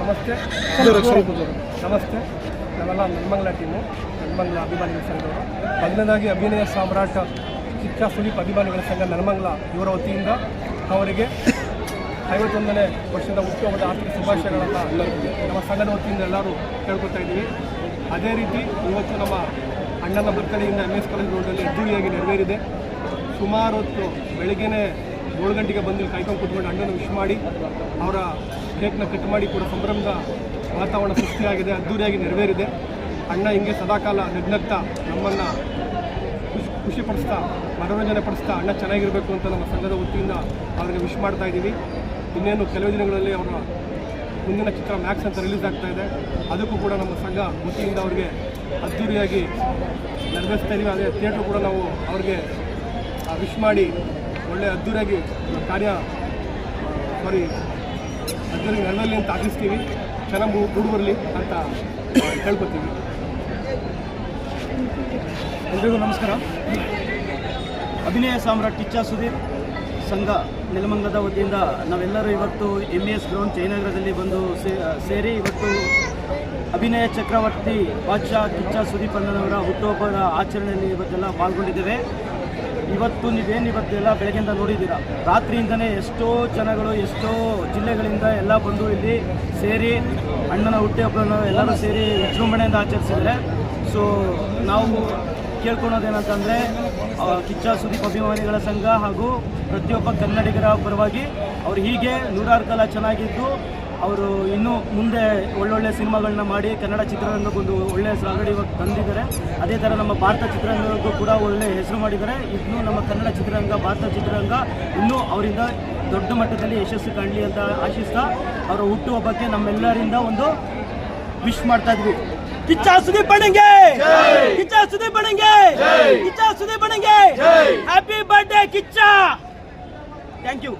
ನಮಸ್ತೆ. ನಮಸ್ತೆ. ನಾವೆಲ್ಲ ನೆಲಮಂಗಲ ಟೀಮು ನೆಲಮಂಗಲ ಅಭಿಮಾನಿಗಳ ಸಂಘವರು ಮೊದಲನೇದಾಗಿ ಅಭಿನಯ ಸಾಮ್ರಾಟ ಚಿಕ್ಕ ಸುದೀಪ್ ಅಭಿಮಾನಿಗಳ ಸಂಘ ನೆಲಮಂಗಲ ಇವರ ವತಿಯಿಂದ ಅವರಿಗೆ ಐವತ್ತೊಂದನೇ ವರ್ಷದ ಹುಟ್ಟುಹಬ್ಬದ ಆರ್ಥಿಕ ಶುಭಾಶಯಗಳನ್ನು ನಮ್ಮ ಸಂಘದ ವತಿಯಿಂದ ಎಲ್ಲರೂ ಕೇಳ್ಕೊತಾ ಇದ್ದೀವಿ. ಅದೇ ರೀತಿ ಇವತ್ತು ನಮ್ಮ ಅಣ್ಣನ ಬರ್ತಡೆಯಿಂದ ಎಂ ಎಸ್ ಕಾಲೇಜ್ ರೋಡಲ್ಲಿ ಅದ್ದೂರಿಯಾಗಿ ನೆರವೇರಿದೆ. ಸುಮಾರು ಹೊತ್ತು ಬೆಳಗ್ಗೆನೇ ಏಳು ಗಂಟೆಗೆ ಬಂದು ಕಾಯ್ಕೊಂಡು ಕುತ್ಕೊಂಡು ಅಣ್ಣನ ವಿಶ್ ಮಾಡಿ, ಅವರ ಕೇಕ್ನ ಕಟ್ ಮಾಡಿ ಕೂಡ ಸಂಭ್ರಮದ ವಾತಾವರಣ ಸೃಷ್ಟಿಯಾಗಿದೆ, ಅದ್ದೂರಿಯಾಗಿ ನೆರವೇರಿದೆ. ಅಣ್ಣ ಹಿಂಗೆ ಸದಾಕಾಲ ನಗ್ನಗ್ತಾ ನಮ್ಮನ್ನು ಖುಷಿ ಖುಷಿಪಡಿಸ್ತಾ ಮನೋರಂಜನೆ ಪಡಿಸ್ತಾ ಅಣ್ಣ ಚೆನ್ನಾಗಿರಬೇಕು ಅಂತ ನಮ್ಮ ಸಂಘದ ವತಿಯಿಂದ ಅವರಿಗೆ ವಿಶ್ ಮಾಡ್ತಾ ಇದ್ದೀವಿ. ಇನ್ನೇನು ಕೆಲವು ದಿನಗಳಲ್ಲಿ ಅವರ ಮುಂದಿನ ಚಿತ್ರ ಮ್ಯಾಕ್ಸ್ ಅಂತ ರಿಲೀಸ್ ಆಗ್ತಾ ಇದೆ. ಅದಕ್ಕೂ ಕೂಡ ನಮ್ಮ ಸಂಘ ವತಿಯಿಂದ ಅವರಿಗೆ ಅದ್ದೂರಿಯಾಗಿ ನೆರವೇರಿಸ್ತಾ ಇದ್ದೀವಿ ಅದೇ ಥಿಯೇಟ್ರ್ ಕೂಡ ನಾವು ಅವ್ರಿಗೆ ವಿಶ್ ಮಾಡಿ ಒಳ್ಳೆ ಅದ್ದೂರಿಯಾಗಿ ಕಾರ್ಯ ಸಾರಿ ಅದ್ದೂರಿ ನೆರವೇರಲಿ ಅಂತ ಆಶಿಸ್ತೀವಿ ಚೆನ್ನಾಗಿ ಬರಲಿ ಅಂತ ಕೇಳ್ಕೊತೀವಿ ಎಲ್ರಿಗೂ ನಮಸ್ಕಾರ. ಅಭಿನಯ ಸಾಮ್ರಾಟ್ ಕಿಚ್ಚ ಸುದೀಪ್ ಸಂಘ ನೆಲಮಂಗದ ವತಿಯಿಂದ ನಾವೆಲ್ಲರೂ ಇವತ್ತು ಎಂ ಎಸ್ ಗ್ರೌಂಡ್ ಜಯನಗರದಲ್ಲಿ ಬಂದು ಸೇರಿ ಇವತ್ತು ಅಭಿನಯ ಚಕ್ರವರ್ತಿ ಬಾದ್ಶಾ ಕಿಚ್ಚ ಸುದೀಪ್ ಅಣ್ಣನವರ ಹುಟ್ಟುಹಬ್ಬದ ಆಚರಣೆಯಲ್ಲಿ ಇವತ್ತೆಲ್ಲ ಪಾಲ್ಗೊಂಡಿದ್ದೇವೆ. ಇವತ್ತು ನೀವೇನು ಇವತ್ತೆಲ್ಲ ಬೆಳಗ್ಗೆಯಿಂದ ನೋಡಿದ್ದೀರಾ? ರಾತ್ರಿಯಿಂದನೇ ಎಷ್ಟೋ ಜನಗಳು, ಎಷ್ಟೋ ಜಿಲ್ಲೆಗಳಿಂದ ಎಲ್ಲ ಬಂದು ಇಲ್ಲಿ ಸೇರಿ ಅಣ್ಣನ ಹುಟ್ಟುಹಬ್ಬನ ಎಲ್ಲರೂ ಸೇರಿ ವಿಜೃಂಭಣೆಯಿಂದ ಆಚರಿಸಿದ್ರೆ ಸೊ ನಾವು ಕೇಳ್ಕೊಳೋದೇನಂತಂದರೆ ಕಿಚ್ಚ ಸುದೀಪ್ ಅಭಿಮಾನಿಗಳ ಸಂಘ ಹಾಗೂ ಪ್ರತಿಯೊಬ್ಬ ಕನ್ನಡಿಗರ ಪರವಾಗಿ ಅವ್ರು ಹೀಗೆ ನೂರಾರು ಕಾಲ ಚೆನ್ನಾಗಿದ್ದು ಅವರು ಇನ್ನೂ ಮುಂದೆ ಒಳ್ಳೊಳ್ಳೆ ಸಿನಿಮಾಗಳನ್ನ ಮಾಡಿ ಕನ್ನಡ ಚಿತ್ರರಂಗಕ್ಕೊಂದು ಒಳ್ಳೆಯ ಹೆಸರು ಆಲ್ರೆಡಿ ಇವಾಗ ತಂದಿದ್ದಾರೆ. ಅದೇ ಥರ ನಮ್ಮ ಭಾರತ ಚಿತ್ರರಂಗಕ್ಕೂ ಕೂಡ ಒಳ್ಳೆ ಹೆಸರು ಮಾಡಿದ್ದಾರೆ. ಇನ್ನೂ ನಮ್ಮ ಕನ್ನಡ ಚಿತ್ರರಂಗ, ಭಾರತ ಚಿತ್ರರಂಗ ಇನ್ನೂ ಅವರಿಂದ ದೊಡ್ಡ ಮಟ್ಟದಲ್ಲಿ ಯಶಸ್ಸು ಕಾಣಲಿ ಅಂತ ಆಶಿಸ್ತಾ ಅವರ ಹುಟ್ಟುಹಬ್ಬಕ್ಕೆ ನಮ್ಮೆಲ್ಲರಿಂದ ಒಂದು ವಿಶ್ ಮಾಡ್ತಾ ಇದ್ವಿ. ಕಿಚ್ಚ ಸುದೀಪ್ ಬಣಂಗೆ! ಕಿಚ್ಚ ಸುದೀಪ್ ಬಣಂಗೆ! Kichcha Sudeep ಬಣಂಗೆ! Happy birthday Kichcha! Thank you